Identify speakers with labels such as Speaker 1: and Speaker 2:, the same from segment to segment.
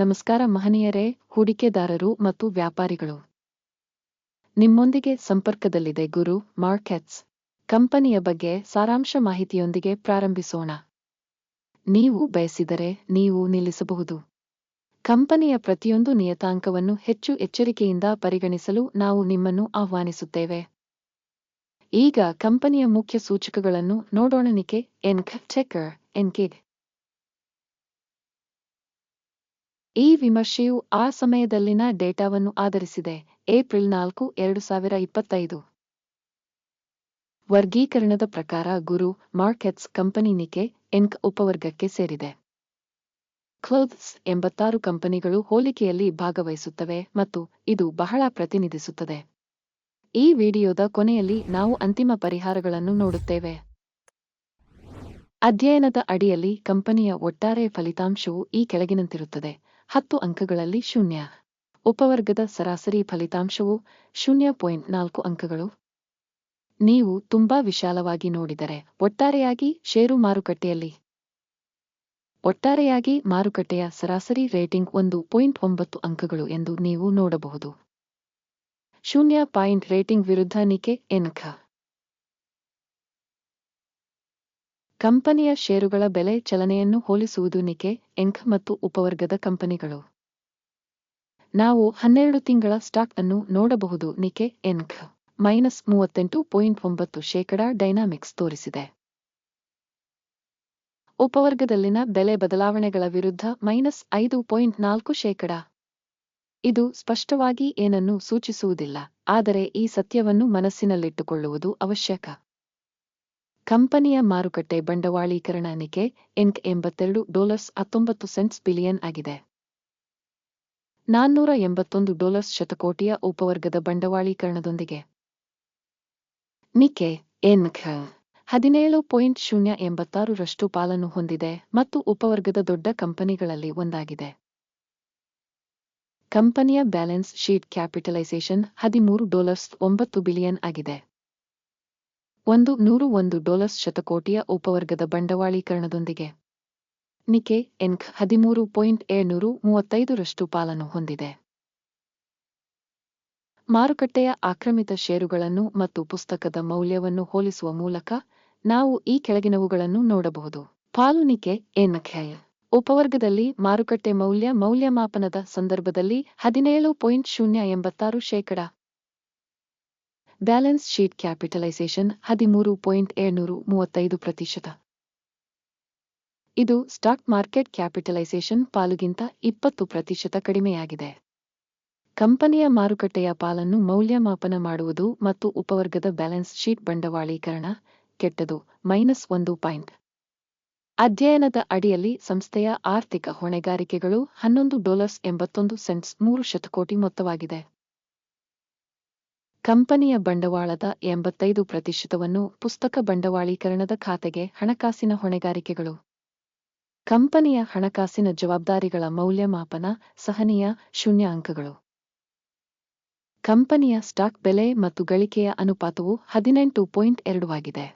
Speaker 1: ನಮಸ್ಕಾರ ಮಹನೀಯರೇ, ಹೂಡಿಕೆದಾರರು ಮತ್ತು ವ್ಯಾಪಾರಿಗಳು. ನಿಮ್ಮೊಂದಿಗೆ ಸಂಪರ್ಕದಲ್ಲಿದೆ ಗುರು ಮಾರ್ಕೆಟ್ಸ್. ಕಂಪನಿಯ ಬಗ್ಗೆ ಸಾರಾಂಶ ಮಾಹಿತಿಯೊಂದಿಗೆ ಪ್ರಾರಂಭಿಸೋಣ. ನೀವು ಬಯಸಿದರೆ ನೀವು ನಿಲ್ಲಿಸಬಹುದು. ಕಂಪನಿಯ ಪ್ರತಿಯೊಂದು ನಿಯತಾಂಕವನ್ನು ಹೆಚ್ಚು ಎಚ್ಚರಿಕೆಯಿಂದ ಪರಿಗಣಿಸಲು ನಾವು ನಿಮ್ಮನ್ನು ಆಹ್ವಾನಿಸುತ್ತೇವೆ. ಈಗ ಕಂಪನಿಯ ಮುಖ್ಯ ಸೂಚಕಗಳನ್ನು ನೋಡೋಣನಿಕೆ ಎನ್ಕ್ ಚೆಕರ್ ಎನ್ಕಿಡ್. ಈ ವಿಮರ್ಶೆಯು ಆ ಸಮಯದಲ್ಲಿನ ಡೇಟಾವನ್ನು ಆಧರಿಸಿದೆ, ಏಪ್ರಿಲ್ ನಾಲ್ಕು, ಎರಡು ಸಾವಿರ ಇಪ್ಪತ್ತೈದು. ವರ್ಗೀಕರಣದ ಪ್ರಕಾರ ಗುರು ಮಾರ್ಕೆಟ್ಸ್ ಕಂಪನಿ ನಿಕೆ ಎನ್ಕ್ ಉಪವರ್ಗಕ್ಕೆ ಸೇರಿದೆ. ಕ್ಲೋತ್ಸ್ ಎಂಬತ್ತಾರು ಕಂಪನಿಗಳು ಹೋಲಿಕೆಯಲ್ಲಿ ಭಾಗವಹಿಸುತ್ತವೆ ಮತ್ತು ಇದು ಬಹಳ ಪ್ರತಿನಿಧಿಸುತ್ತದೆ. ಈ ವಿಡಿಯೋದ ಕೊನೆಯಲ್ಲಿ ನಾವು ಅಂತಿಮ ಪರಿಹಾರಗಳನ್ನು ನೋಡುತ್ತೇವೆ. ಅಧ್ಯಯನದ ಅಡಿಯಲ್ಲಿ ಕಂಪನಿಯ ಒಟ್ಟಾರೆ ಫಲಿತಾಂಶವು ಈ ಕೆಳಗಿನಂತಿರುತ್ತದೆ. ಹತ್ತು ಅಂಕಗಳಲ್ಲಿ ಶೂನ್ಯ. ಉಪವರ್ಗದ ಸರಾಸರಿ ಫಲಿತಾಂಶವು ಶೂನ್ಯ ಪಾಯಿಂಟ್ ನಾಲ್ಕು ಅಂಕಗಳು. ನೀವು ತುಂಬಾ ವಿಶಾಲವಾಗಿ ನೋಡಿದರೆ ಒಟ್ಟಾರೆಯಾಗಿ ಷೇರು ಮಾರುಕಟ್ಟೆಯಲ್ಲಿ. ಒಟ್ಟಾರೆಯಾಗಿ ಮಾರುಕಟ್ಟೆಯ ಸರಾಸರಿ ರೇಟಿಂಗ್ ಒಂದು ಪಾಯಿಂಟ್ ಒಂಬತ್ತು ಅಂಕಗಳು ಎಂದು ನೀವು ನೋಡಬಹುದು. ಶೂನ್ಯ ಪಾಯಿಂಟ್ ರೇಟಿಂಗ್ ವಿರುದ್ಧ ನಿಕೆ ಎನ್ಖ ಕಂಪನಿಯ ಷೇರುಗಳ ಬೆಲೆ ಚಲನೆಯನ್ನು ಹೋಲಿಸುವುದು ನಿಕೆ, ಎಂಕ್ ಮತ್ತು ಉಪವರ್ಗದ ಕಂಪನಿಗಳು. ನಾವು ಹನ್ನೆರಡು ತಿಂಗಳ ಸ್ಟಾಕ್ ಅನ್ನು ನೋಡಬಹುದು, ನಿಕೆ ಎನ್ಕ್ ಮೈನಸ್ ಮೂವತ್ತೆಂಟು ಪಾಯಿಂಟ್ ಒಂಬತ್ತು ಶೇಕಡಾ ಡೈನಾಮಿಕ್ಸ್ ತೋರಿಸಿದೆ. ಉಪವರ್ಗದಲ್ಲಿನ ಬೆಲೆ ಬದಲಾವಣೆಗಳ ವಿರುದ್ಧ ಮೈನಸ್ ಐದು ಪಾಯಿಂಟ್ ನಾಲ್ಕು ಶೇಕಡಾ. ಇದು ಸ್ಪಷ್ಟವಾಗಿ ಏನನ್ನೂ ಸೂಚಿಸುವುದಿಲ್ಲ, ಆದರೆ ಈ ಸತ್ಯವನ್ನು ಮನಸ್ಸಿನಲ್ಲಿಟ್ಟುಕೊಳ್ಳುವುದು ಅವಶ್ಯಕ. ಕಂಪನಿಯ ಮಾರುಕಟ್ಟೆ ಬಂಡವಾಳೀಕರಣ ನಿಕೆ ಇಂಕ್ ಎಂಬತ್ತೆರಡು ಡಾಲರ್ಸ್ ಹತ್ತೊಂಬತ್ತು ಸೆಂಟ್ಸ್ ಬಿಲಿಯನ್ ಆಗಿದೆ. ನಾನ್ನೂರ ಎಂಬತ್ತೊಂದು ಡಾಲರ್ಸ್ ಶತಕೋಟಿಯ ಉಪವರ್ಗದ ಬಂಡವಾಳೀಕರಣದೊಂದಿಗೆ. ನಿಕೆ ಎನ್ಕ್ ಹದಿನೇಳು ಪಾಯಿಂಟ್ ಶೂನ್ಯ ಎಂಬತ್ತಾರರಷ್ಟು ಪಾಲನ್ನು ಹೊಂದಿದೆ ಮತ್ತು ಉಪವರ್ಗದ ದೊಡ್ಡ ಕಂಪನಿಗಳಲ್ಲಿ ಒಂದಾಗಿದೆ. ಕಂಪನಿಯ ಬ್ಯಾಲೆನ್ಸ್ ಶೀಟ್ ಕ್ಯಾಪಿಟಲೈಸೇಷನ್ ಹದಿಮೂರು ಡಾಲರ್ಸ್ ಒಂಬತ್ತು ಬಿಲಿಯನ್ ಆಗಿದೆ. ಒಂದು ನೂರು ಒಂದು ಡಾಲರ್ಸ್ ಶತಕೋಟಿಯ ಉಪವರ್ಗದ ಬಂಡವಾಳೀಕರಣದೊಂದಿಗೆ. ನಿಕೆ ಎನ್ಕ್ ಹದಿಮೂರು ಪಾಯಿಂಟ್ ಏಳ್ನೂರು ಮೂವತ್ತೈದರಷ್ಟು ಪಾಲನ್ನು ಹೊಂದಿದೆ. ಮಾರುಕಟ್ಟೆಯ ಆಕ್ರಮಿತ ಷೇರುಗಳನ್ನು ಮತ್ತು ಪುಸ್ತಕದ ಮೌಲ್ಯವನ್ನು ಹೋಲಿಸುವ ಮೂಲಕ ನಾವು ಈ ಕೆಳಗಿನವುಗಳನ್ನು ನೋಡಬಹುದು. ಪಾಲುನಿಕೆ ಎನ್ಕ್ ಉಪವರ್ಗದಲ್ಲಿ ಮಾರುಕಟ್ಟೆ ಮೌಲ್ಯ ಮೌಲ್ಯಮಾಪನದ ಸಂದರ್ಭದಲ್ಲಿ ಹದಿನೇಳು ಪಾಯಿಂಟ್ ಶೂನ್ಯ ಎಂಬತ್ತಾರು ಶೇಕಡಾ. ಬ್ಯಾಲೆನ್ಸ್ ಶೀಟ್ ಕ್ಯಾಪಿಟಲೈಸೇಷನ್ ಹದಿಮೂರು ಪಾಯಿಂಟ್ ಏಳ್ನೂರು ಮೂವತ್ತೈದು ಪ್ರತಿಶತ. ಇದು ಸ್ಟಾಕ್ ಮಾರ್ಕೆಟ್ ಕ್ಯಾಪಿಟಲೈಸೇಷನ್ ಪಾಲುಗಿಂತ ಇಪ್ಪತ್ತು ಪ್ರತಿಶತ ಕಡಿಮೆಯಾಗಿದೆ. ಕಂಪನಿಯ ಮಾರುಕಟ್ಟೆಯ ಪಾಲನ್ನು ಮೌಲ್ಯಮಾಪನ ಮಾಡುವುದು ಮತ್ತು ಉಪವರ್ಗದ ಬ್ಯಾಲೆನ್ಸ್ ಶೀಟ್ ಬಂಡವಾಳೀಕರಣ ಕೆಟ್ಟದು, ಮೈನಸ್ ಒಂದು ಪಾಯಿಂಟ್. ಅಧ್ಯಯನದ ಅಡಿಯಲ್ಲಿ ಸಂಸ್ಥೆಯ ಆರ್ಥಿಕ ಹೊಣೆಗಾರಿಕೆಗಳು ಹನ್ನೊಂದು ಡಾಲರ್ಸ್ ಎಂಬತ್ತೊಂದು ಸೆಂಟ್ಸ್ ಮೂರು ಶತಕೋಟಿ ಮೊತ್ತವಾಗಿದೆ. ಕಂಪನಿಯ ಬಂಡವಾಳದ ಎಂಬತ್ತೈದು ಪ್ರತಿಶತವನ್ನು ಪುಸ್ತಕ ಬಂಡವಾಳೀಕರಣದ ಖಾತೆಗೆ ಹಣಕಾಸಿನ ಹೊಣೆಗಾರಿಕೆಗಳು. ಕಂಪನಿಯ ಹಣಕಾಸಿನ ಜವಾಬ್ದಾರಿಗಳ ಮೌಲ್ಯಮಾಪನ ಸಹನೀಯ ಶೂನ್ಯ ಅಂಕಗಳು. ಕಂಪನಿಯ ಸ್ಟಾಕ್ ಬೆಲೆ ಮತ್ತು ಗಳಿಕೆಯ ಅನುಪಾತವು ಹದಿನೆಂಟು ಪಾಯಿಂಟ್ ಎರಡು ಆಗಿದೆ.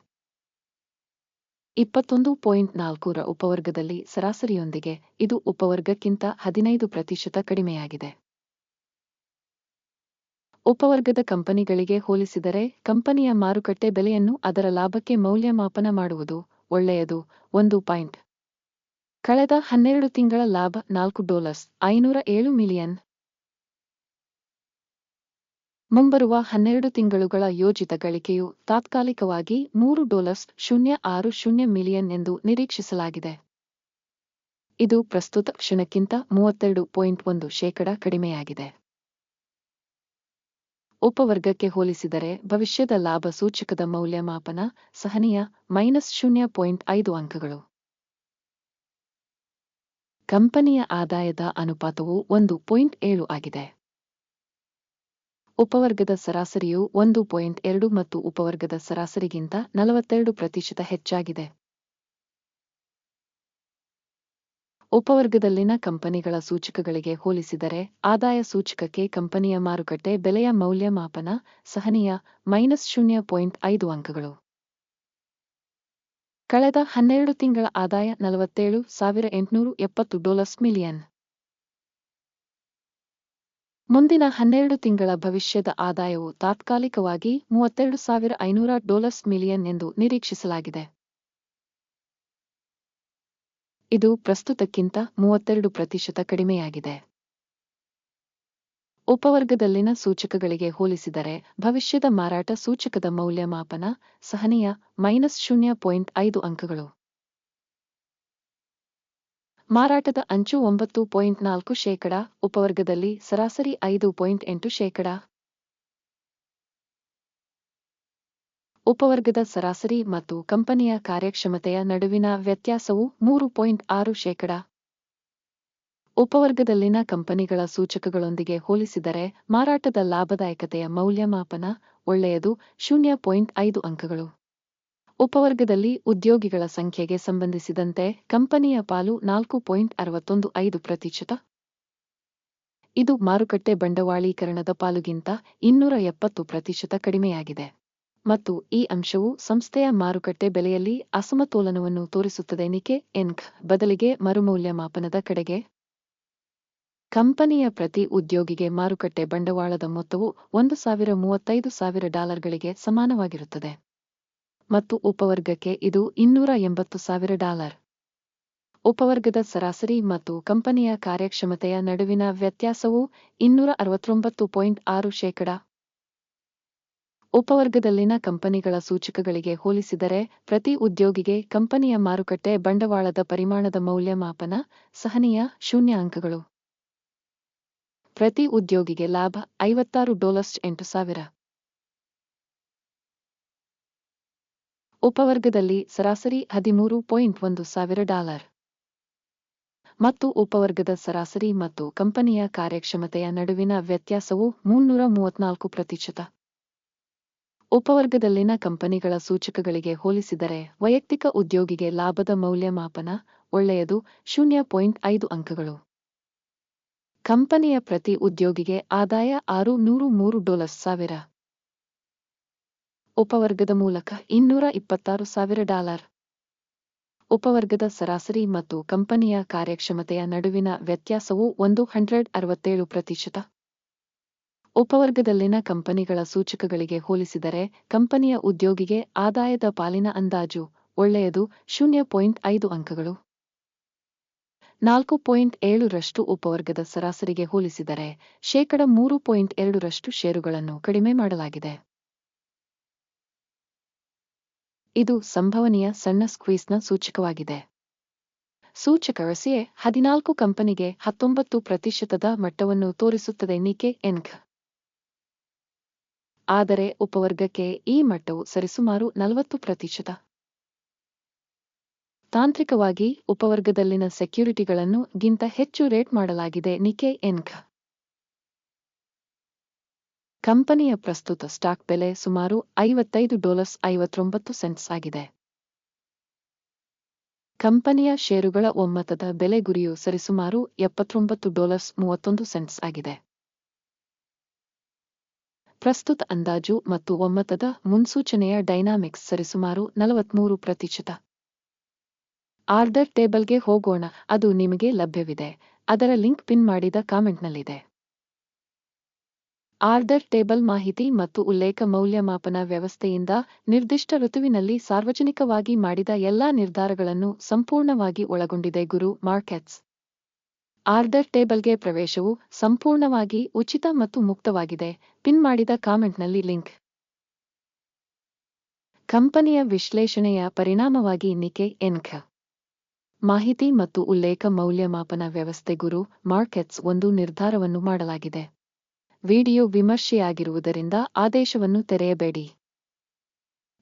Speaker 1: ಇಪ್ಪತ್ತೊಂದು ಪಾಯಿಂಟ್ ನಾಲ್ಕೂರ ಉಪವರ್ಗದಲ್ಲಿ ಸರಾಸರಿಯೊಂದಿಗೆ ಇದು ಉಪವರ್ಗಕ್ಕಿಂತ ಹದಿನೈದು ಪ್ರತಿಶತ ಕಡಿಮೆಯಾಗಿದೆ. ಉಪವರ್ಗದ ಕಂಪನಿಗಳಿಗೆ ಹೋಲಿಸಿದರೆ, ಕಂಪನಿಯ ಮಾರುಕಟ್ಟೆ ಬೆಲೆಯನ್ನು ಅದರ ಲಾಭಕ್ಕೆ ಮೌಲ್ಯಮಾಪನ ಮಾಡುವುದು ಒಳ್ಳೆಯದು. ಒಂದು ಪಾಯಿಂಟ್. ಕಳೆದ ಹನ್ನೆರಡು ತಿಂಗಳ ಲಾಭ ನಾಲ್ಕು ಡಾಲರ್ಸ್, ಐನೂರ ಏಳು ಮಿಲಿಯನ್. ಮುಂಬರುವ ಹನ್ನೆರಡು ತಿಂಗಳುಗಳ ಯೋಜಿತ ಗಳಿಕೆಯು ತಾತ್ಕಾಲಿಕವಾಗಿ ಮೂರು ಡಾಲರ್ಸ್, ಶೂನ್ಯ ಆರು ಶೂನ್ಯ ಮಿಲಿಯನ್ ಎಂದು ನಿರೀಕ್ಷಿಸಲಾಗಿದೆ. ಇದು ಪ್ರಸ್ತುತ ಕ್ಷಣಕ್ಕಿಂತ ಮೂವತ್ತೆರಡು ಪಾಯಿಂಟ್ ಒಂದು ಶೇಕಡಾ ಕಡಿಮೆಯಾಗಿದೆ. ಉಪವರ್ಗಕ್ಕೆ ಹೋಲಿಸಿದರೆ ಭವಿಷ್ಯದ ಲಾಭ ಸೂಚಕದ ಮೌಲ್ಯಮಾಪನ ಸಹನೀಯ ಮೈನಸ್ ಶೂನ್ಯ ಪಾಯಿಂಟ್ ಐದು ಅಂಕಗಳು. ಕಂಪನಿಯ ಆದಾಯದ ಅನುಪಾತವು ಒಂದು ಪಾಯಿಂಟ್ ಏಳು ಆಗಿದೆ. ಉಪವರ್ಗದ ಸರಾಸರಿಯು ಒಂದು ಪಾಯಿಂಟ್ ಎರಡು ಮತ್ತು ಉಪವರ್ಗದ ಸರಾಸರಿಗಿಂತ ನಲವತ್ತೆರಡು ಪ್ರತಿಶತ ಹೆಚ್ಚಾಗಿದೆ. ಉಪವರ್ಗದಲ್ಲಿನ ಕಂಪನಿಗಳ ಸೂಚಕಗಳಿಗೆ ಹೋಲಿಸಿದರೆ ಆದಾಯ ಸೂಚಕಕ್ಕೆ ಕಂಪನಿಯ ಮಾರುಕಟ್ಟೆ ಬೆಲೆಯ ಮೌಲ್ಯಮಾಪನ ಸಹನೀಯ ಮೈನಸ್ ಶೂನ್ಯ ಪಾಯಿಂಟ್ ಐದು ಅಂಕಗಳು. ಕಳೆದ ಹನ್ನೆರಡು ತಿಂಗಳ ಆದಾಯ ನಲವತ್ತೇಳು ಸಾವಿರ ಎಂಟುನೂರು ಎಪ್ಪತ್ತು ಡಾಲರ್ಸ್ ಮಿಲಿಯನ್. ಮುಂದಿನ ಹನ್ನೆರಡು ತಿಂಗಳ ಭವಿಷ್ಯದ ಆದಾಯವು ತಾತ್ಕಾಲಿಕವಾಗಿ ಮೂವತ್ತೆರಡು ಸಾವಿರ ಐನೂರ ಡಾಲರ್ಸ್ ಮಿಲಿಯನ್ ಎಂದು ನಿರೀಕ್ಷಿಸಲಾಗಿದೆ. ಇದು ಪ್ರಸ್ತುತಕ್ಕಿಂತ ಮೂವತ್ತೆರಡು ಪ್ರತಿಶತ ಕಡಿಮೆಯಾಗಿದೆ. ಉಪವರ್ಗದಲ್ಲಿನ ಸೂಚಕಗಳಿಗೆ ಹೋಲಿಸಿದರೆ ಭವಿಷ್ಯದ ಮಾರಾಟ ಸೂಚಕದ ಮೌಲ್ಯಮಾಪನ ಸಹನೀಯ ಮೈನಸ್ ಶೂನ್ಯ ಪಾಯಿಂಟ್ ಐದು ಅಂಕಗಳು. ಮಾರಾಟದ ಅಂಚು ಒಂಬತ್ತು ಪಾಯಿಂಟ್ ನಾಲ್ಕು ಶೇಕಡ, ಉಪವರ್ಗದಲ್ಲಿ ಸರಾಸರಿ ಐದು ಪಾಯಿಂಟ್ ಎಂಟು ಶೇಕಡ. ಉಪವರ್ಗದ ಸರಾಸರಿ ಮತ್ತು ಕಂಪನಿಯ ಕಾರ್ಯಕ್ಷಮತೆಯ ನಡುವಿನ ವ್ಯತ್ಯಾಸವು ಮೂರು ಪಾಯಿಂಟ್ ಆರು ಶೇಕಡ. ಉಪವರ್ಗದಲ್ಲಿನ ಕಂಪನಿಗಳ ಸೂಚಕಗಳೊಂದಿಗೆ ಹೋಲಿಸಿದರೆ ಮಾರಾಟದ ಲಾಭದಾಯಕತೆಯ ಮೌಲ್ಯಮಾಪನ ಒಳ್ಳೆಯದು ಶೂನ್ಯ ಪಾಯಿಂಟ್ ಐದು ಅಂಕಗಳು. ಉಪವರ್ಗದಲ್ಲಿ ಉದ್ಯೋಗಿಗಳ ಸಂಖ್ಯೆಗೆ ಸಂಬಂಧಿಸಿದಂತೆ ಕಂಪನಿಯ ಪಾಲು ನಾಲ್ಕು ಪಾಯಿಂಟ್ ಅರವತ್ತೊಂದು ಐದು ಪ್ರತಿಶತ. ಇದು ಮಾರುಕಟ್ಟೆ ಬಂಡವಾಳೀಕರಣದ ಪಾಲುಗಿಂತ ಇನ್ನೂರ ಎಪ್ಪತ್ತು ಪ್ರತಿಶತ ಕಡಿಮೆಯಾಗಿದೆ. ಮತ್ತು ಈ ಅಂಶವು ಸಂಸ್ಥೆಯ ಮಾರುಕಟ್ಟೆ ಬೆಲೆಯಲ್ಲಿ ಅಸಮತೋಲನವನ್ನು ತೋರಿಸುತ್ತದೆ. ನಿಕೆ ಎನ್ಕ್ ಬದಲಿಗೆ ಮರುಮೌಲ್ಯಮಾಪನದ ಕಡೆಗೆ. ಕಂಪನಿಯ ಪ್ರತಿ ಉದ್ಯೋಗಿಗೆ ಮಾರುಕಟ್ಟೆ ಬಂಡವಾಳದ ಮೊತ್ತವು ಒಂದು ಸಾವಿರ ಮೂವತ್ತೈದು ಸಾವಿರ ಡಾಲರ್ಗಳಿಗೆ ಸಮಾನವಾಗಿರುತ್ತದೆ. ಮತ್ತು ಉಪವರ್ಗಕ್ಕೆ ಇದು ಇನ್ನೂರ ಎಂಬತ್ತು ಸಾವಿರ ಡಾಲರ್. ಉಪವರ್ಗದ ಸರಾಸರಿ ಮತ್ತು ಕಂಪನಿಯ ಕಾರ್ಯಕ್ಷಮತೆಯ ನಡುವಿನ ವ್ಯತ್ಯಾಸವು ಇನ್ನೂರ ಅರವತ್ತೊಂಬತ್ತು ಪಾಯಿಂಟ್ ಆರು ಶೇಕಡ. ಉಪವರ್ಗದಲ್ಲಿನ ಕಂಪನಿಗಳ ಸೂಚಕಗಳಿಗೆ ಹೋಲಿಸಿದರೆ, ಪ್ರತಿ ಉದ್ಯೋಗಿಗೆ ಕಂಪನಿಯ ಮಾರುಕಟ್ಟೆ ಬಂಡವಾಳದ ಪರಿಮಾಣದ ಮೌಲ್ಯಮಾಪನ ಸಹನೀಯ ಶೂನ್ಯ ಅಂಕಗಳು ಪ್ರತಿ ಉದ್ಯೋಗಿಗೆ ಲಾಭ ಐವತ್ತಾರು ಡಾಲರ್ಸ್ ಎಂಟು ಸಾವಿರ. ಉಪವರ್ಗದಲ್ಲಿ ಸರಾಸರಿ ಹದಿಮೂರು ಪಾಯಿಂಟ್ ಒಂದು ಸಾವಿರ ಡಾಲರ್. ಮತ್ತು ಉಪವರ್ಗದ ಸರಾಸರಿ ಮತ್ತು ಕಂಪನಿಯ ಕಾರ್ಯಕ್ಷಮತೆಯ ನಡುವಿನ ವ್ಯತ್ಯಾಸವು ಮುನ್ನೂರ ಮೂವತ್ನಾಲ್ಕು ಪ್ರತಿಶತ. ಉಪವರ್ಗದಲ್ಲಿನ ಕಂಪನಿಗಳ ಸೂಚಕಗಳಿಗೆ ಹೋಲಿಸಿದರೆ ವೈಯಕ್ತಿಕ ಉದ್ಯೋಗಿಗೆ ಲಾಭದ ಮೌಲ್ಯಮಾಪನ ಒಳ್ಳೆಯದು ಶೂನ್ಯ ಪಾಯಿಂಟ್ ಐದು ಅಂಕಗಳು. ಕಂಪನಿಯ ಪ್ರತಿ ಉದ್ಯೋಗಿಗೆ ಆದಾಯ ಆರು ನೂರು ಮೂರು ಡಾಲರ್ಸ್ ಸಾವಿರ. ಉಪವರ್ಗದ ಮೂಲಕ ಇನ್ನೂರ ಇಪ್ಪತ್ತಾರು ಸಾವಿರ ಡಾಲರ್. ಉಪವರ್ಗದ ಸರಾಸರಿ ಮತ್ತು ಕಂಪನಿಯ ಕಾರ್ಯಕ್ಷಮತೆಯ ನಡುವಿನ ವ್ಯತ್ಯಾಸವು ಒಂದು ಹಂಡ್ರೆಡ್ ಅರವತ್ತೇಳು ಪ್ರತಿಶತ. ಉಪವರ್ಗದಲ್ಲಿನ ಕಂಪನಿಗಳ ಸೂಚಕಗಳಿಗೆ ಹೋಲಿಸಿದರೆ, ಕಂಪನಿಯ ಉದ್ಯೋಗಿಗೆ ಆದಾಯದ ಪಾಲಿನ ಅಂದಾಜು ಒಳ್ಳೆಯದು, ಶೂನ್ಯ ಪಾಯಿಂಟ್ ಐದು ಅಂಕಗಳು. ನಾಲ್ಕು ಪಾಯಿಂಟ್ ಏಳರಷ್ಟು ಉಪವರ್ಗದ ಸರಾಸರಿಗೆ ಹೋಲಿಸಿದರೆ, ಶೇಕಡ ಮೂರು ಪಾಯಿಂಟ್ ಎರಡರಷ್ಟು ಷೇರುಗಳನ್ನು ಕಡಿಮೆ ಮಾಡಲಾಗಿದೆ. ಇದು ಸಂಭವನೀಯ ಸಣ್ಣ ಸ್ಕ್ವೀಸ್ನ ಸೂಚಕವಾಗಿದೆ. ಸೂಚಕ ರಸಿಯೆ ಹದಿನಾಲ್ಕು ಕಂಪನಿಗೆ ಹತ್ತೊಂಬತ್ತು ಪ್ರತಿಶತದ ಮಟ್ಟವನ್ನು ತೋರಿಸುತ್ತದೆ ನಿಕೆ ಎನ್ಕ್. ಆದರೆ ಉಪವರ್ಗಕ್ಕೆ ಈ ಮಟ್ಟವು ಸರಿಸುಮಾರು ನಲವತ್ತು ಪ್ರತಿಶತ. ತಾಂತ್ರಿಕವಾಗಿ ಉಪವರ್ಗದಲ್ಲಿನ ಸೆಕ್ಯುರಿಟಿಗಳನ್ನು ಗಿಂತ ಹೆಚ್ಚು ರೇಟ್ ಮಾಡಲಾಗಿದೆ ನಿಕೆ ಎನ್ಕ. ಕಂಪನಿಯ ಪ್ರಸ್ತುತ ಸ್ಟಾಕ್ ಬೆಲೆ ಸುಮಾರು ಐವತ್ತೈದು ಡಾಲರ್ಸ್ ಐವತ್ತೊಂಬತ್ತು ಸೆಂಟ್ಸ್ ಆಗಿದೆ. ಕಂಪನಿಯ ಷೇರುಗಳ ಒಮ್ಮತದ ಬೆಲೆ ಗುರಿಯು ಸರಿಸುಮಾರು ಎಪ್ಪತ್ತೊಂಬತ್ತು ಡಾಲರ್ಸ್ ಮೂವತ್ತೊಂದು ಸೆಂಟ್ಸ್ ಆಗಿದೆ. ಪ್ರಸ್ತುತ ಅಂದಾಜು ಮತ್ತು ಒಮ್ಮತದ ಮುನ್ಸೂಚನೆಯ ಡೈನಾಮಿಕ್ಸ್ ಸರಿಸುಮಾರು ನಲವತ್ಮೂರು ಪ್ರತಿಶತ. ಆರ್ಡರ್ ಟೇಬಲ್ಗೆ ಹೋಗೋಣ, ಅದು ನಿಮಗೆ ಲಭ್ಯವಿದೆ. ಅದರ ಲಿಂಕ್ ಪಿನ್ ಮಾಡಿದ ಕಾಮೆಂಟ್ನಲ್ಲಿದೆ. ಆರ್ಡರ್ ಟೇಬಲ್ ಮಾಹಿತಿ ಮತ್ತು ಉಲ್ಲೇಖ ಮೌಲ್ಯಮಾಪನ ವ್ಯವಸ್ಥೆಯಿಂದ ನಿರ್ದಿಷ್ಟ ಋತುವಿನಲ್ಲಿ ಸಾರ್ವಜನಿಕವಾಗಿ ಮಾಡಿದ ಎಲ್ಲಾ ನಿರ್ಧಾರಗಳನ್ನು ಸಂಪೂರ್ಣವಾಗಿ ಒಳಗೊಂಡಿದೆ ಗುರು ಮಾರ್ಕೆಟ್ಸ್. ಆರ್ಡರ್ ಟೇಬಲ್ಗೆ ಪ್ರವೇಶವು ಸಂಪೂರ್ಣವಾಗಿ ಉಚಿತ ಮತ್ತು ಮುಕ್ತವಾಗಿದೆ. ಪಿನ್ ಮಾಡಿದ ಕಾಮೆಂಟ್ನಲ್ಲಿ ಲಿಂಕ್. ಕಂಪನಿಯ ವಿಶ್ಲೇಷಣೆಯ ಪರಿಣಾಮವಾಗಿ ನಿಕೆ ಎನ್ಖ. ಮಾಹಿತಿ ಮತ್ತು ಉಲ್ಲೇಖ ಮೌಲ್ಯಮಾಪನ ವ್ಯವಸ್ಥೆ ಗುರು ಮಾರ್ಕೆಟ್ಸ್ ಒಂದು ನಿರ್ಧಾರವನ್ನು ಮಾಡಲಾಗಿದೆ. ವಿಡಿಯೋ ವಿಮರ್ಶೆಯಾಗಿರುವುದರಿಂದ ಆದೇಶವನ್ನು ತೆರೆಯಬೇಡಿ.